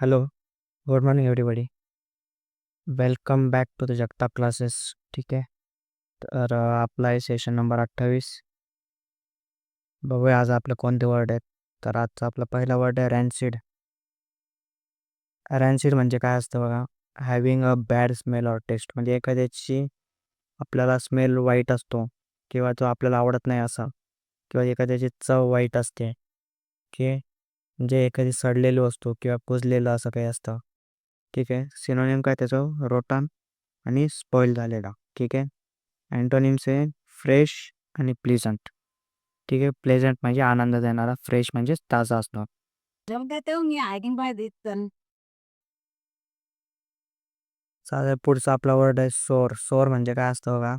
Hello, good morning everybody. Welcome back to the Jagtap classes. ठीक आहे. तर अ, आपला आहे सेशन नंबर अठ्ठावीस. बघूया आज आपलं कोणते वर्ड आहेत. तर आजचा आपला पहिला वर्ड आहे रॅन्सिड. रॅन्सिड म्हणजे काय असतं बघा, having a bad smell or taste म्हणजे एखाद्याची आपल्याला स्मेल वाईट असतो किंवा तो आपल्याला आवडत नाही असा किंवा एखाद्याची चव वाईट असते की म्हणजे एखादी सडलेली वस्तू किंवा कुजलेलं असं काही असतं. ठीक आहे? सिनोनिम काय त्याचं? रोटन आणि स्पॉइल झालेला. ठीक आहे? अँटोनिम्स आहे फ्रेश आणि प्लिजंट ठीक आहे? प्लेझंट म्हणजे आनंद देणारा फ्रेश म्हणजे ताजा then. साधा पुढचा आपला वर्ड आहे सोर. सोर म्हणजे काय असतं बघा?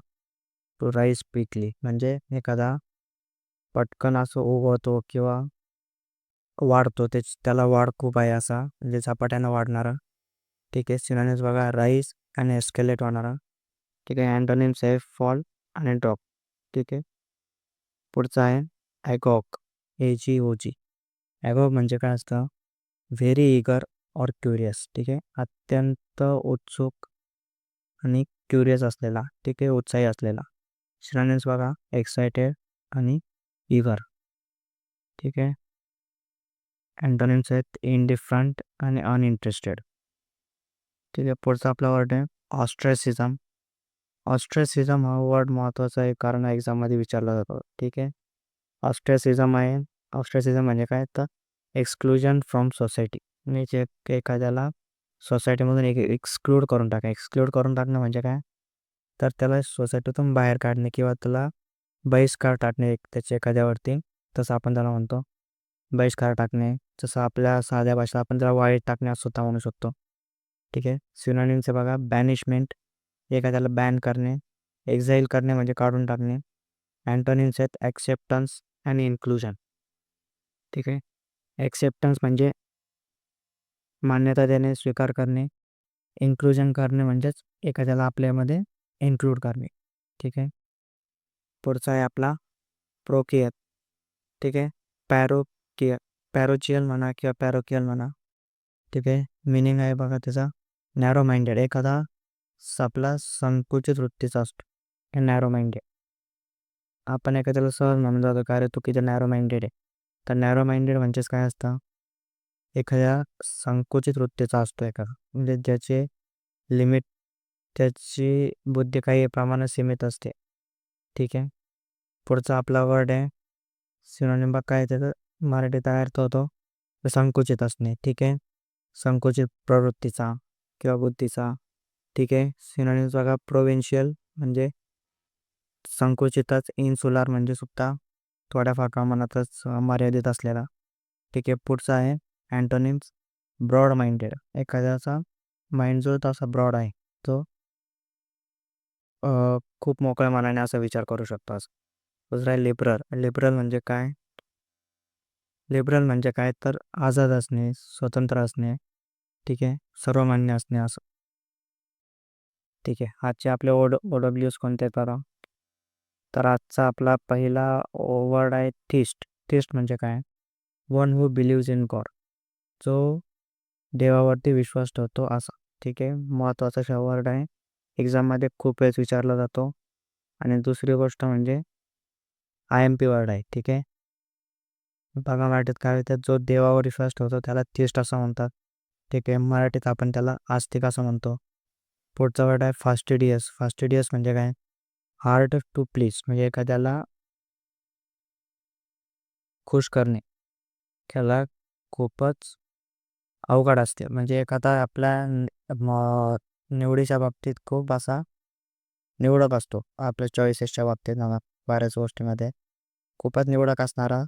टू राईस क्विकली म्हणजे एखादा पटकन असं उगवतो किंवा वाढतो. ते त्याला वाढ खूप आहे असा म्हणजे झपाट्यानं वाढणारा. ठीक आहे सिनॉनिम्स बघा राईस आणि एस्केलेट होणारा. ठीक आहे अँटोनिम्स आहे फॉल आणि ड्रॉप. ठीक आहे. पुढचा आहे ॲगॉक ए जी ओ जी ॲगॉक म्हणजे काय असतं? Very eager or curious. ठीक आहे अत्यंत उत्सुक आणि क्युरियस असलेला ठीक आहे उत्साही असलेला. सिनॉनिम्स बघा एक्सायटेड आणि इगर. ठीक आहे अँटोनिम्स आहेत इनडिफरंट आणि अनइंटरेस्टेड ठीक आहे पुढचा आपला वर्ड आहे ऑस्ट्रेसिझम ऑस्ट्रेसिझम हा वर्ड महत्त्वाचा आहे कारण एक्झाममध्ये विचारला जातो. ठीक आहे? ऑस्ट्रेसिझम आहे. ऑस्ट्रेसिझम म्हणजे काय? तर एक्सक्लुजन फ्रॉम सोसायटी म्हणजे एखाद्याला सोसायटीमधून एक एक्सक्लूड करून टाका. एक्सक्लूड करून टाकणं म्हणजे काय? तर त्याला सोसायटीतून बाहेर काढणे किंवा त्याला बहिष्कार टाकणे. एक त्याच्या एखाद्यावरती तसं आपण त्याला म्हणतो. बहिष्कार टाकणे. जसं आपल्या साध्या भाषेत आपण त्याला वाईट टाकणे असं सुद्धा म्हणू शकतो. ठीक आहे? सिनोनिम्स बघा. बॅनिशमेंट एखाद्याला बॅन करणे. एक्झाईल करणे म्हणजे काढून टाकणे. अँटोनिम्स आहेत ॲक्सेप्टन्स आणि इन्क्लुजन ठीक आहे? ॲक्सेप्टन्स म्हणजे मान्यता देणे स्वीकार करणे. इन्क्लुजन करणे म्हणजेच एखाद्याला आपल्यामध्ये इन्क्लूड करणे. ठीक आहे? पुढचा आहे आपला प्रोकियत ठीक आहे? पॅरोकिय पॅरोचियल म्हणा किंवा पॅरोकियल म्हणा ठीक आहे मिनिंग आहे बघा त्याचा नॅरो माइंडेड एखादा आपला संकुचित वृत्तीचा असतो नॅरो माइंडेड आपण एखाद्याला सहज म्हणून जातो का रे तू किती नॅरो माइंडेड आहे तर नॅरो माइंडेड म्हणजेच काय असतं एखाद्या संकुचित वृत्तीचा असतो एखादा म्हणजे ज्याचे लिमिट त्याची बुद्धी काही प्रमाणात सीमित असते ठीक आहे पुढचा आपला वर्ड आहे सिनोनिम बघ काय त्याचं मराठीत अर्थ होतो संकुचित असणे ठीक आहे? संकुचित प्रवृत्तीचा किंवा बुद्धीचा ठीक आहे? सिनोनिम्स बघा प्रोविन्शियल म्हणजे संकुचितच इन्सुलार म्हणजे सुद्धा थोड्याफार प्रमाणातच मनातच मर्यादित असलेला ठीक आहे? पुढचा आहे अँटोनिम्स ब्रॉड माइंडेड एखाद्याचा माइंड जो तसा ब्रॉड आहे. तो खूप मोकळ्या मनाने असा विचार करू शकतो असं. दुसरा आहे लिबरल लिबरल म्हणजे काय? लिबरल म्हणजे काय? तर आझाद असणे स्वतंत्र असणे ठीक आहे? सर्वमान्य असणे असं. ठीक आहे. आजचे आपले ओड ओ डब्ल्यूज कोणते आहेत तर आजचा आपला पहिला वर्ड आहे थिस्ट. थिस्ट म्हणजे काय? One who believes in God. जो देवावरती विश्वास ठेवतो असा. ठीक आहे? महत्त्वाचा वर्ड आहे. एक्झाममध्ये खूप वेळेस विचारला जातो. आणि दुसरी गोष्ट म्हणजे आय एम पी वर्ड आहे. ठीक आहे? बघा मराठीत काय होतं जो देवावर विश्वास ठेवतो त्याला थिस्ट असं म्हणतात. ठीक आहे मराठीत आपण त्याला आस्तिक असं म्हणतो. पुढचा वर्ड आहे फास्टिडियस फास्टिडियस म्हणजे काय? हार्ड टू प्लीज म्हणजे एखाद्याला खुश करणे. त्याला खूपच अवघड असते. म्हणजे एखादा आपल्या म- निवडीच्या बाबतीत खूप असा निवडक असतो. आपल्या चॉईसेसच्या बाबतीत बऱ्याच गोष्टीमध्ये. खूपच निवडक असणारा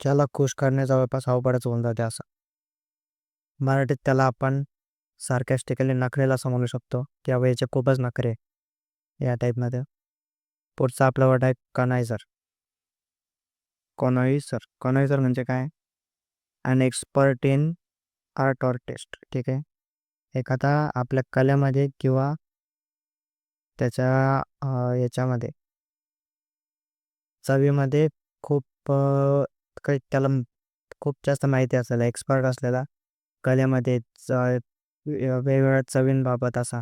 ज्याला खुश करणे जवळपास अवघडच होऊन जाते असं. मराठीत त्याला आपण सार्कॅस्टिकली नखरेला असं म्हणू शकतो किंवा याचे खूपच नखरे या टाईपमध्ये पुढचा आपला वर्ड आहे कनायझर कॉनॉइझर कॉनॉइझर म्हणजे काय? An expert in art or taste ठीक आहे? एखादा आपल्या कलेमध्ये किंवा त्याच्या याच्यामध्ये चवीमध्ये खूप त्याला खूप जास्त माहिती असलेला एक्सपर्ट असलेला. कलेमध्ये च वेगवेगळ्या चवींबाबत असा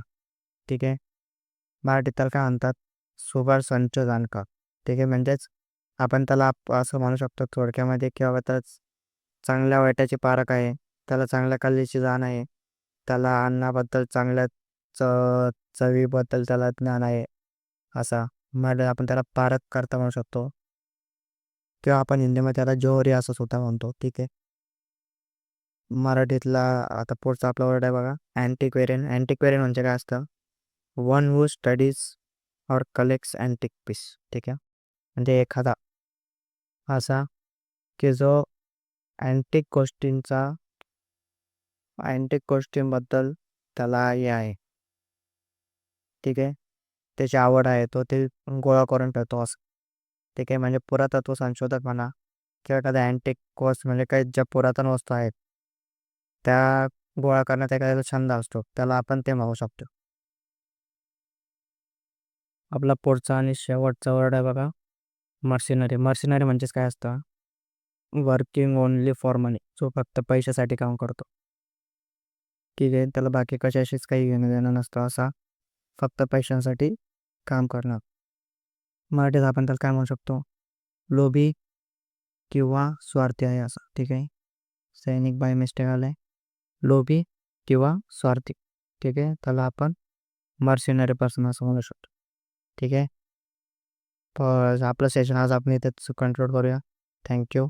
ठीक आहे? मराठीत त्याला काय म्हणतात? सुभाष संच जाणकार ठीक आहे? म्हणजेच आपण त्याला आप- असं म्हणू शकतो थोडक्यामध्ये की बाबा त्याला चांगल्या वाट्याची पारख आहे त्याला चांगल्या कलेची जाण आहे त्याला अन्नाबद्दल चांगल्या च चवीबद्दल त्याला ज्ञान आहे असा. म्हणजे आपण त्याला पारख करता म्हणू शकतो. किंवा आपण हिंदीमध्ये त्याला जोहरी असं सुद्धा म्हणतो ठीक आहे. मराठीतला आता पुढचा आपला वर्ड आहे बघा अँटिक्वेरियन अँटिक्वेरियन म्हणजे काय असतं? वन हू स्टडीज और कलेक्ट्स अँटिक पीस ठीक आहे? म्हणजे एखादा असा की जो अँटिक गोष्टींचा अँटिक गोष्टींबद्दल त्याला हे आहे. ठीक आहे? त्याची आवड आहे तो ते गोळा करून ठेवतो असं. ते काही म्हणजे पुरातत्व संशोधक म्हणा किंवा एखाद्या अँटिक कॉस्ट म्हणजे काही ज्या पुरातन वस्तू आहेत त्या गोळा करण्यात एखाद्याचा छंद असतो त्याला आपण ते म्हणू शकतो. आपला पुढचा आणि शेवटचा वर्ड आहे बघा मर्सिनरी मर्सिनरी म्हणजेच काय असतं? वर्किंग ओनली फॉर मनी जो फक्त पैशासाठी काम करतो. की त्याला बाकी कशाशीच काही घेणं देणं नसतं असा फक्त पैशांसाठी काम करणार. मराठीत आपण त्याला काय म्हणू शकतो? लोभी किंवा स्वार्थी आहे असं, ठीक आहे? सैनिक बाय मिस्टेक आलाय. लोभी किंवा स्वार्थी, ठीक आहे? त्याला आपण मर्सिनरी पर्सन असं म्हणू शकतो, ठीक आहे? आपलं सेशन आज आपण इथे कंट्रोल करूया. थँक्यू